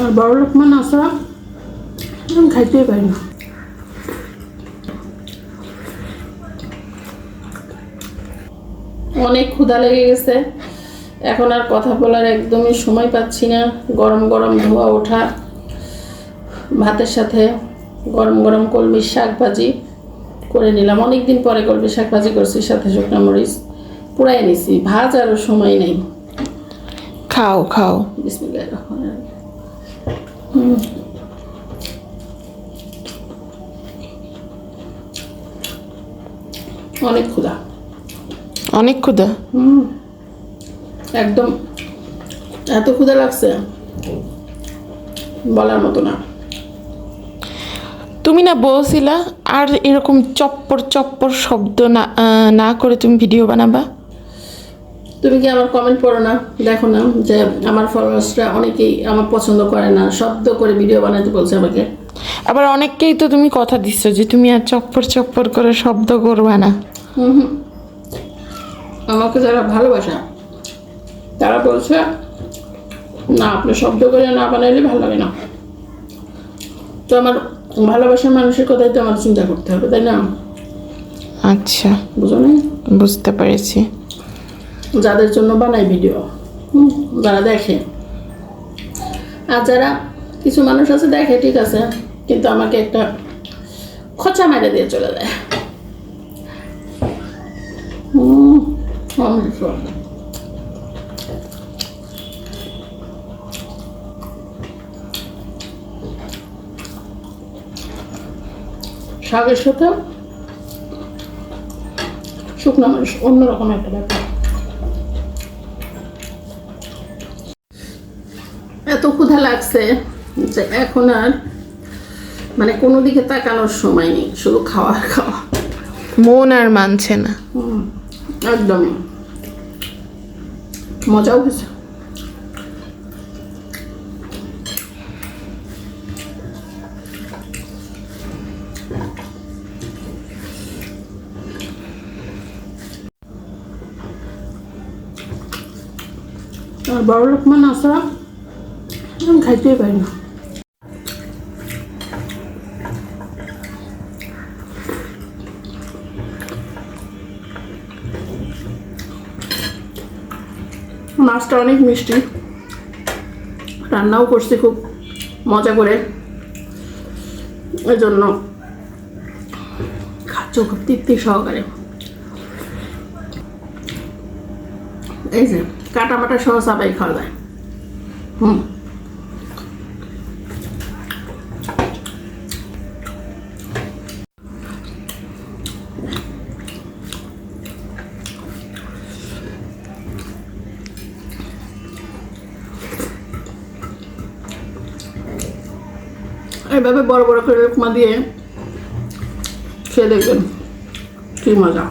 আর বড় লোক মানে আসা আমি খাইতেই পারি না। অনেক ক্ষুধা লেগে গেছে। এখন আর কথা বলার একদমই সময় পাচ্ছি না। গরম গরম ধোয়া ওঠা ভাতের সাথে গরম গরম কলমির শাক ভাজি করে নিলাম। অনেক দিন পরে কলমির শাক ভাজি করছি সাথে শুকনো মরিচ পুরাই নিছি। ভাজ আরও সময় নেই। খাও খাও। বিসমিল্লাহির রহমানির রহিম। অনেক ক্ষুধা। অনেক ক্ষুদা হুম। একদম। এত ক্ষুধা লাগছে। বলার মতো না। তুমি না বলছিলা আর এরকম চপ্পর চপ্পর শব্দ না না করে তুমি ভিডিও বানাবা? তুমি কি আমার কমেন্ট পড়ো না? দেখো না যে আমার ফলোয়ার্সরা অনেকেই আমার পছন্দ করে না শব্দ করে ভিডিও বানাতে বলছে আমাকে। আবার অনেককেই তো তুমি কথা দিচ্ছ যে তুমি আর চপ্পর চপ্পর করে শব্দ করবা না। আমাকে যারা ভালোবাসা তারা বলছে না আপনি শব্দ করে না বানাইলে ভালো লাগে না। তো আমার ভালোবাসার মানুষের কথাই তো আমার চিন্তা করতে হবে তাই না? আচ্ছা। বুঝো না বুঝতে পেরেছি। যাদের জন্য বানাই ভিডিও যারা দেখে। আর যারা কিছু মানুষ আছে, দেখে, ঠিক আছে। কিন্তু আমাকে একটা খোঁচা মেরে দিয়ে চলে যায়। শাকের সাথে শুকনো মানুষ অন্যরকম একটা ব্যাপার। এত ক্ষুধা লাগছে যে এখন আর মানে কোনো দিকে তাকানোর সময় নেই শুধু খাওয়া খাওয়া। মন আর মানছে না। একদম মজাও হয়েছে। আর বড় লোক আসা আমি খাইতেই পারি। না মাছটা অনেক মিষ্টি। রান্নাও করছি খুব মজা করে। ওই জন্য খাচ্ছ খুব তৃপ্তি সহকারে। এই যে কাটা মাটা সহ সাবাই খাওয়া যায়। হুম। এভাবে বড় বড় করে উপমা দিয়ে খেয়ে দেখবেন। কি মজা।